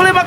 আসলে বা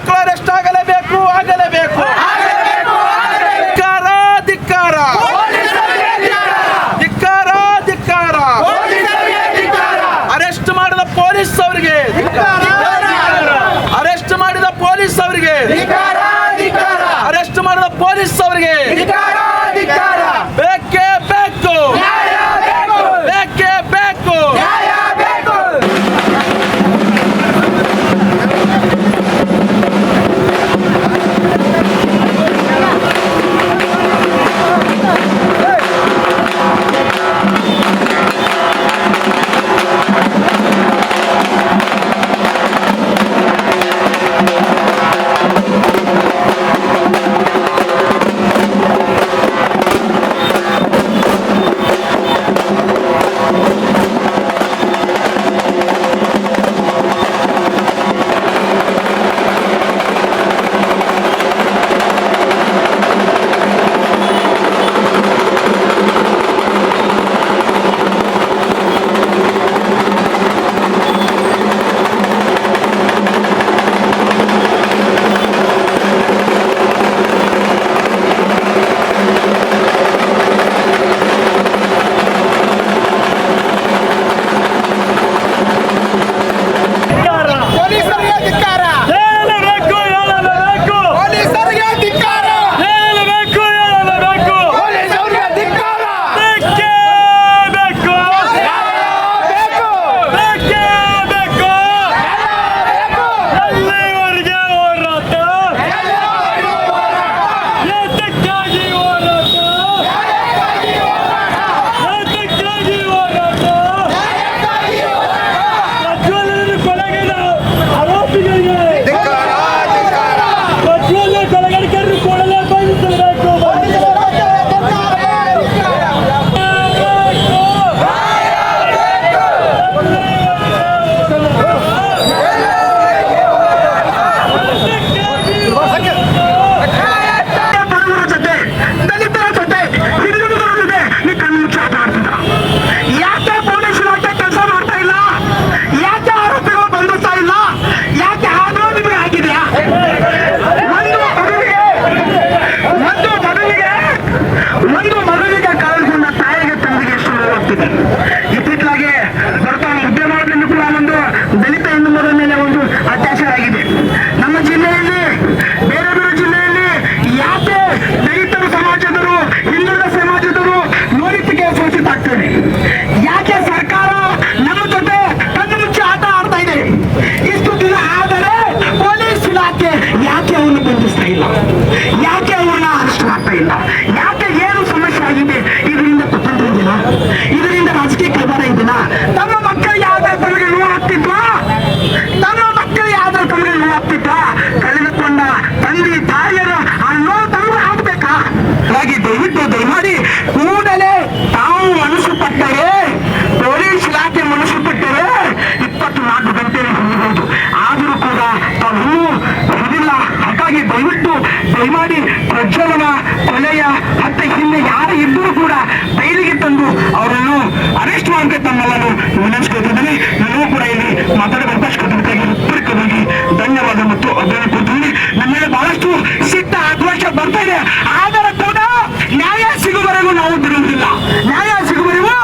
ಬರ್ತಾ ಇದೆ. ಆದರೆ ಕೂಡ ನ್ಯಾಯ ಸಿಗುವವರೆಗೂ ನಾವು ಬಿಡುವುದಿಲ್ಲ. ನ್ಯಾಯ ಸಿಗುವವರೆಗೂ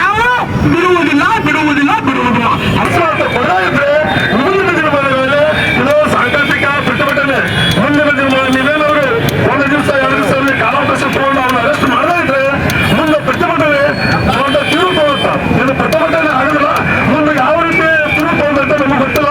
ನಾವು ಬಿಡುವುದಿಲ್ಲ ಬಿಡುವುದಿಲ್ಲ ಬಿಡುವುದಿಲ್ಲ. ಪ್ರತಿಭಟನೆ. ಮೇಲೆ ಒಂದು ದಿವಸ, ಎರಡು ಅರೆಸ್ಟ್ ಇದ್ರೆ ಮುಂದೆ ಪ್ರತಿಭಟನೆ ಆಗಲ್ಲ. ಮುಂದೆ ಯಾವ ರೀತಿ ತಿರುವು ಅಂತ ನಮ್ಗೆ ಗೊತ್ತಿಲ್ಲ.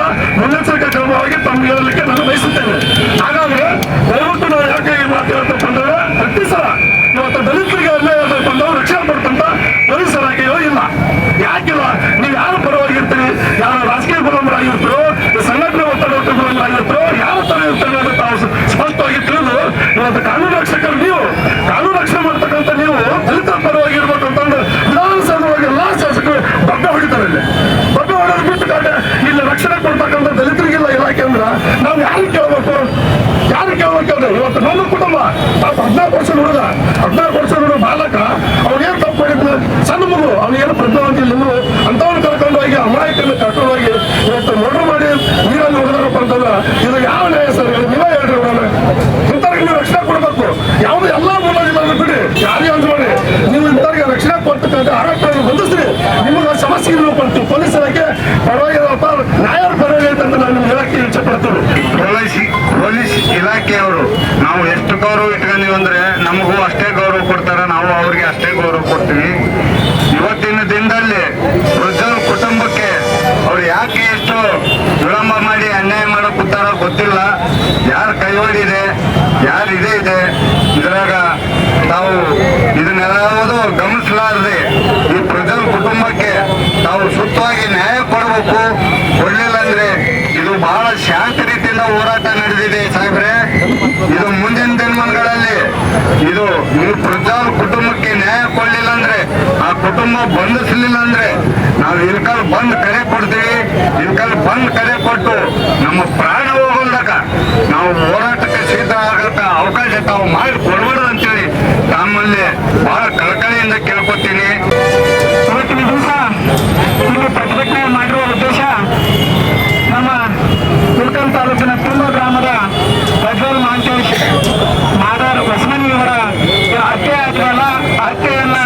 ಹದಿನಾರು ವರ್ಷ ಹುಡುಗ ಹದಿನಾರು ವರ್ಷ ಹುಡುಗ ಬಾಲಕ, ಅವನೇನು ತಪ್ಪು ಮಾಡಿದ್ನ? ಸಣ್ಣ ಮಗು, ಅವನೇನು ಪ್ರಜ್ಞಾವಂತ ಇಲ್ಲದ್ರು ಅಂತವನ್ನ ಕರ್ಕೊಂಡು ಹೋಗಿ ಅಮಾಯಕನ ಕರ್ಕೊಂಡು ಹೋಗಿ ಇವತ್ತು ಮರ್ಡರ್ ಮಾಡಿ ನೀರನ್ನು ಹೊಡೆದಾರಪ್ಪ ಅಂತಂದ್ರೆ, ಇದು ಯಾವ ನ್ಯಾಯ ಸರ್? ನಿಮ್ಮ ಹೇಳ್ರಿ ಅವರನ್ನ ಇಂಥವ್ರಿಗೆ ರಕ್ಷಣೆ ಕೊಡಬೇಕು. ಯಾವುದು ಎಲ್ಲ ಮೂಲದಿಂದ ಬಿಡಿ ಯಾರೇ ಅಂತ ಮಾಡಿ. ನೀವು ಇಂಥವ್ರಿಗೆ ರಕ್ಷಣೆ ಕೊಡ್ತಕ್ಕಂಥ ಆರೋಪ ಬಂಧಿಸ್ರಿ. ನಿಮಗೆ ಸಮಸ್ಯೆ ಇರಬೇಕು ಪೊಲೀಸ್ ಇಲಾಖೆ ಪರವಾಗಿಲ್ಲಪ್ಪ ನೋಡಿದೆ, ಯಾರು ಇದೇ ಇದೆ, ಇದ್ರಾಗ ತಾವು ಇದನ್ನೆಲ್ಲವೂ ಗಮನಿಸಲಾರದೆ ಈ ಪ್ರಜಲ್ ಕುಟುಂಬಕ್ಕೆ ನಾವು ಸುತ್ತವಾಗಿ ನ್ಯಾಯ ಕೊಡಬೇಕು. ಕೊಡ್ಲಿಲ್ಲ ಅಂದ್ರೆ ಇದು ಬಹಳ ಶಾಂತ ರೀತಿಯಿಂದ ಹೋರಾಟ ನಡೆದಿದೆ ಸಾಹೇಬ್ರೆ. ಇದು ಮುಂದಿನ ದಿನಮಾನಗಳಲ್ಲಿ ಇದು ಈ ಪ್ರಜಾ ಕುಟುಂಬ ಬಂಧಿಸಲಿಲ್ಲ ಅಂದ್ರೆ ನಾವು ಇನ್ಕಲ್ ಬಂದ್ ಕರೆ ಕೊಡ್ತೀವಿ, ಇನ್ಕಲ್ ಬಂದ್ ಕರೆ ಕೊಟ್ಟು ನಮ್ಮ ಪ್ರಾಣ ಹೋಗೋದಕ್ಕ ನಾವು ಹೋರಾಟಕ್ಕೆ ಸಿದ್ಧ ಆಗತ್ತ ಅವಕಾಶ ತಾವು ಮಾಡಿ ಕೊಡಬಾರ್ದು ಅಂತೇಳಿ ತಮ್ಮಲ್ಲಿ ಬಹಳ ಕಳಕಳಿಯಿಂದ ಕೇಳ್ಕೊತೀನಿ. ದಿವಸ ಇಲ್ಲಿ ಪ್ರತಿಭಟನೆ ಮಾಡಿರುವ ಉದ್ದೇಶ ನಮ್ಮ ಕುಲ್ಕಲ್ ತಾಲೂಕಿನ ತುಂಬ ಗ್ರಾಮದ ಪ್ರಜ್ವಲ್ ಮಾಂಟೇಶ್ ಮಾದಾರ್ ಹೊಸಮನಿಯವರ ಹತ್ಯೆ ಆದ್ರಲ್ಲ ಹತ್ಯೆಯನ್ನ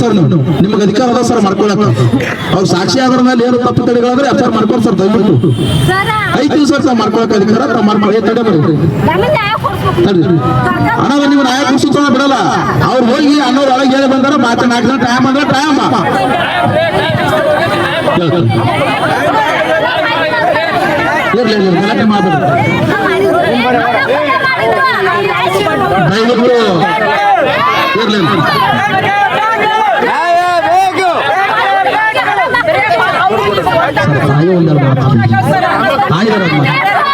ಸರ್ ನೀವು? ನಿಮ್ಗೆ ಅಧಿಕಾರ ಅದ ಸರ್ ಮಾಡ್ಕೊಳಕ್ ಅವ್ರು ಸಾಕ್ಷಿ ಆದ್ರ ಮೇಲೆ ಏನು ತಪ್ಪು ತಡೆಗಳಾದ್ರೆ ಎಫ್ ಆರ್ ಸರ್ ದಯವಿಟ್ಟು. ಐದು ಸರ್ ಸರ್ ಮಾಡ್ಕೊಳಕ್ ಅಧಿಕಾರ ಮಾಡಿ ಮಾಡ್ಕೊಳ್ಳಿ ತಡೆ ಬರ್ರಿ ಅಣ್ಣ ನೀವು ನ್ಯಾಯ ಕುಡಿಸ್ತಾನ ಬಿಡಲ್ಲ. ಅವ್ರು ಹೋಗಿ ಅನ್ನೋರು ಒಳಗೆ ಹೇಳಿ ಬಂದ್ರೆ, ಮಾತ್ರ ನಾಲ್ಕು ಟೈಮ್ ಅಂದ್ರೆ ಟೈಮ್ ಇರ್ಲಿ ಇರ್ಲಿ ಮಾತಾಡ ஆயிரம் ஆயிரம்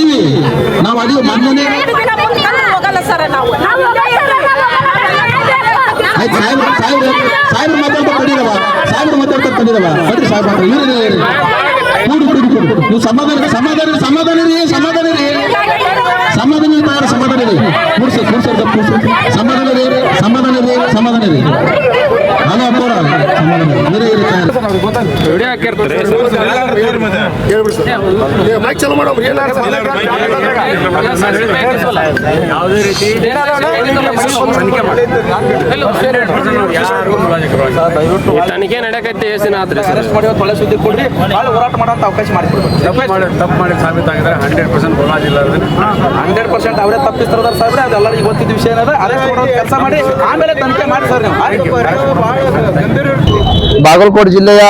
ಅದೀವಿ ನಾವು ಅದೀವಿ ಮೊನ್ನೆ ಆಯ್ತು ಮಾತಾಡ್ತಾ ಬಂದಿರವ. ಮಾತಾಡ್ತಾ ಬಂದಿರವ. ಬನ್ರಿ ನೀವು ಸಮಾಧಾನ ಸಮಾಧಾನ ಸಮಾಧಾನ ರೀ ಸಮಾಧಾನ ರೀ ಸಮಾಧಾನ ಸಮಾಧಾನ ರೀ ಮೂರು ಸಮಾಧಾನ ರೀ ಸಮಾಧಾನ ಯಾವುದೇ ರೀತಿ ತನಿಖೆ ನಡೆಯಕೈತಿ ಏಸಿನ ಆದ್ರೆ ಮಾಡಿ ಒಳ್ಳೆ ಸುದ್ದಿ ಕೊಡ್ರಿ ಹೋರಾಟ ಮಾಡೋಂಥ ಅವಕಾಶ ಮಾಡಿಕೊಡ್ಬೇಕು ತಪ್ಪು ಮಾಡಿ ಸಾಬೀತಾಗಿದ್ರೆ ಹಂಡ್ರೆಡ್ ಪರ್ಸೆಂಟ್ ಬರೋದಿಲ್ಲ ಹಂಡ್ರೆಡ್ ಪರ್ಸೆಂಟ್ ಅವರೇ ತಪ್ಪಿಸ್ತಾರ ಸಾಹೇಬ್ರೆ ಅದೆಲ್ಲರಿಗೂ ಗೊತ್ತಿದ್ದ ವಿಷಯ ಏನಾದ್ರೆ ಅರೆಸ್ಟ್ ಮಾಡೋದು ಕೆಲಸ ಮಾಡಿ ಆಮೇಲೆ ತನಿಖೆ ಮಾಡಿ ಸರ್ ನೀವು ಬಾಗಲಕೋಟೆ ಜಿಲ್ಲೆಯ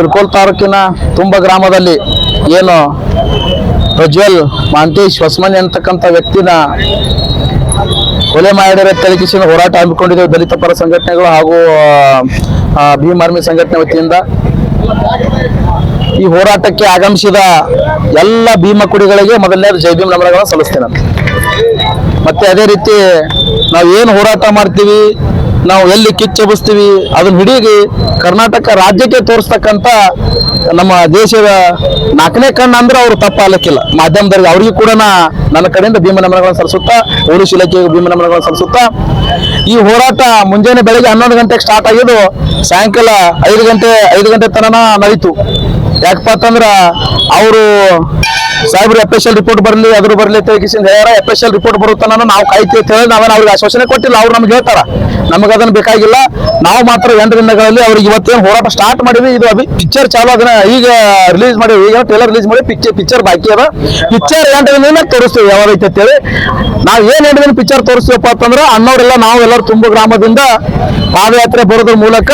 ಇರ್ಕೋಲ್ ತಾಲೂಕಿನ ತುಂಬ ಗ್ರಾಮದಲ್ಲಿ ಏನು ಪ್ರಜ್ವಲ್ ಮಾಂತೇಶ್ ಹೊಸಮನಿ ಅಂತಕ್ಕಂಥ ವ್ಯಕ್ತಿನ ಕೊಲೆ ಮಾಡಿರೋ ತಲೆಕಿಸಿನ ಹೋರಾಟ ಹಮ್ಮಿಕೊಂಡಿದ್ದೇವೆ ದಲಿತ ಪರ ಸಂಘಟನೆಗಳು ಹಾಗೂ ಭೀಮ್ ಆರ್ಮಿ ಸಂಘಟನೆ ವತಿಯಿಂದ. ಈ ಹೋರಾಟಕ್ಕೆ ಆಗಮಿಸಿದ ಎಲ್ಲ ಭೀಮ ಕುಡಿಗಳಿಗೆ ಮೊದಲನೇದು ಜೈ ಭೀಮ್ ನಮನಗಳನ್ನು ಸಲ್ಲಿಸ್ತೇನೆ ಮತ್ತೆ ಅದೇ ರೀತಿ ನಾವು ಏನು ಹೋರಾಟ ಮಾಡ್ತೀವಿ? ನಾವು ಎಲ್ಲಿ ಕಿಚ್ಚೆಬ್ಬಿಸ್ತೀವಿ ಅದನ್ನ ಹಿಡೀಗಿ ಕರ್ನಾಟಕ ರಾಜ್ಯಕ್ಕೆ ತೋರಿಸ್ತಕ್ಕಂಥ ನಮ್ಮ ದೇಶದ ನಾಲ್ಕನೇ ಕಣ್ಣು ಅಂದ್ರೆ ಅವರು ತಪ್ಪ ಅಲ್ಲಕ್ಕಿಲ್ಲ ಮಾಧ್ಯಮದವ್ರಿಗೆ ಅವರಿಗೂ ಕೂಡ ನನ್ನ ಕಡೆಯಿಂದ ಭೀಮ ನಮನಗಳನ್ನು ಸಲ್ಲಿಸುತ್ತಾ, ಪೊಲೀಸ್ ಇಲಾಖೆಗೆ ಭೀಮ ನಮನಗಳನ್ನು ಸಲ್ಲಿಸುತ್ತಾ. ಈ ಹೋರಾಟ ಮುಂಜಾನೆ ಬೆಳಗ್ಗೆ ಹನ್ನೊಂದು ಗಂಟೆಗೆ ಸ್ಟಾರ್ಟ್ ಆಗಿದ್ದು ಸಾಯಂಕಾಲ ಐದು ಗಂಟೆ ಐದು ಗಂಟೆ ತನಕ ನಡೀತು. ಯಾಕಪ್ಪ ಅಂತಂದ್ರೆ ಅವರು ಸಾಹೇಬ್ರು ಎಫ್ ರಿಪೋರ್ಟ್ ಬರಲಿ, ಅದ್ರು ಬರಲಿ ತೆಗಿಸಿಂದ ಹೇಳ ಎಫ್ ಎಸ್ ಎಲ್ ರಿಪೋರ್ಟ್ ಬರುತ್ತಾನ ನಾವು ಕಾಯ್ತೀವಿ ಅಂತ ಹೇಳಿ ನಾವೇನು ಅವ್ರಿಗೆ ಆಶ್ವಾಸನೆ ಕೊಟ್ಟಿಲ್ಲ, ಅವ್ರು ನಮ್ಗೆ ಹೇಳ್ತಾರ. ನಮಗೆ ಅದನ್ನ ಬೇಕಾಗಿಲ್ಲ. ನಾವು ಮಾತ್ರ ಎಂಟು ದಿನಗಳಲ್ಲಿ ಅವ್ರಿಗೆ ಇವತ್ತೇನು ಹೋರಾಟ ಸ್ಟಾರ್ಟ್ ಮಾಡಿದ್ವಿ. ಇದು ಅಭಿ ಪಿಕ್ಚರ್ ಚಾಲು ಅದನ್ನ ಈಗ ರಿಲೀಸ್ ಮಾಡಿ ಈಗ ಟ್ರೇಲರ್ ರಿಲೀಸ್ ಮಾಡಿ ಪಿಕ್ಚರ್ ಪಿಕ್ಚರ್ ಬಾಕಿ ಅದ. ಪಿಕ್ಚರ್ ಎಂಟು ದಿನ ತೋರಿಸ್ತೀವಿ ಯಾವಾಗೈತೆ ಅಂತೇಳಿ ನಾವು ಏನ್ ಎಂಟು ದಿನ ಪಿಕ್ಚರ್ ತೋರಿಸ್ತೀವಪ್ಪ ಅಂತಂದ್ರೆ, ಅನ್ನೋರೆಲ್ಲ ನಾವು ಎಲ್ಲರೂ ತುಂಬ ಗ್ರಾಮದಿಂದ ಪಾದಯಾತ್ರೆ ಬರೋದ್ರ ಮೂಲಕ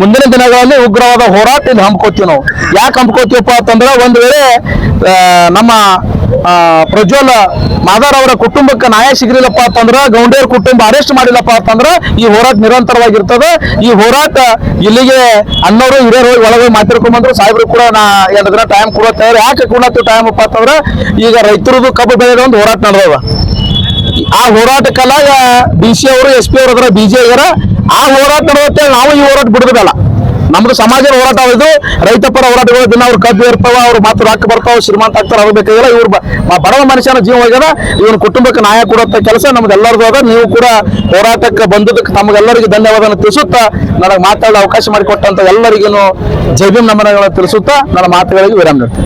ಮುಂದಿನ ದಿನಗಳಲ್ಲಿ ಉಗ್ರವಾದ ಹೋರಾಟ ಇಲ್ಲಿ ಹಮ್ಕೋತೀವಿ ನಾವು. ಯಾಕೆ ಹಮ್ಕೋತೀವಪ್ಪ ಅಂತಂದ್ರೆ, ಒಂದು ವೇಳೆ ನಮ್ಮ ಪ್ರಜ್ವಲ್ ಮಾದಾರ್ ಅವರ ಕುಟುಂಬಕ್ಕೆ ನ್ಯಾಯ ಸಿಗಲಿಲ್ಲಪ್ಪ ಅಂತಂದ್ರೆ, ಗೌಂಡೇರ್ ಕುಟುಂಬ ಅರೆಸ್ಟ್ ಮಾಡಿಲ್ಲಪ್ಪ ಅಂತಂದ್ರೆ ಈ ಹೋರಾಟ ನಿರಂತರವಾಗಿರ್ತದೆ. ಈ ಹೋರಾಟ ಇಲ್ಲಿಗೆ ಅನ್ನೋರು, ಹಿರಿಯರು ಒಳಗೆ ಮಾತಾಡ್ಕೊಂಡ್ಬಂದ್ರು ಸಾಹೇಬ್ರು ಕೂಡ ನಾ ಎರಡು ದಿನ ಟೈಮ್ ಕೊಡತ್ತೇವ್ರಿ ಯಾಕೆ ಕೊಡತ್ತೆ ಟೈಮ್ ಅಪ್ಪ ಅಂತಂದ್ರೆ, ಈಗ ರೈತರದು ಕಬ್ಬು ಬೆಳೆದ ಒಂದು ಹೋರಾಟ ನಡೆದದ. ಆ ಹೋರಾಟಕ್ಕೆಲ್ಲ ಡಿ ಸಿ ಅವರು ಎಸ್ ಪಿ ಅವರು ಅದರ ಬಿಜೆ ಇದರ ಆ ಹೋರಾಟ ನಡೆಯುತ್ತೆ ನಾವು ಈ ಹೋರಾಟ ಬಿಡುದಿಲ್ಲ ನಮ್ದು ಸಮಾಜದ ಹೋರಾಟ ಇದು ರೈತ ಪರ ಹೋರಾಟಗಳು ದಿನ ಅವ್ರು ಕಬ್ಬು ಇರ್ತಾವ ಅವ್ರು ಮಾತು ರಾಕ್ ಬರ್ತಾವ, ಶ್ರೀಮಂತ ಆಗ್ತಾರ ಆಗಬೇಕಾಗಿಲ್ಲ ಬೇಕಾಗಿಲ್ಲ ಇವ್ರು ಬಡವ ಮನುಷ್ಯನ ಜೀವ ಹೋಗ್ಯದ ಇವನ ಕುಟುಂಬಕ್ಕೆ ನ್ಯಾಯ ಕೊಡುವಂತ ಕೆಲಸ ನಮ್ದು ಎಲ್ಲರದು ಅದ. ನೀವು ಕೂಡ ಹೋರಾಟಕ್ಕೆ ಬಂದದಕ್ಕೆ ತಮಗೆಲ್ಲರಿಗೂ ಧನ್ಯವಾದನ ತಿಳಿಸುತ್ತಾ, ನನಗೆ ಮಾತಾಡಲು ಅವಕಾಶ ಮಾಡಿಕೊಟ್ಟಂತ ಎಲ್ಲರಿಗೂ ಜೈ ಭೀಮ್ ನಮನಗಳನ್ನು ತಿಳಿಸುತ್ತಾ, ನನ್ನ ಮಾತುಗಳಿಗೆ ವಿರಾಮ ನೀಡ್ತೀನಿ.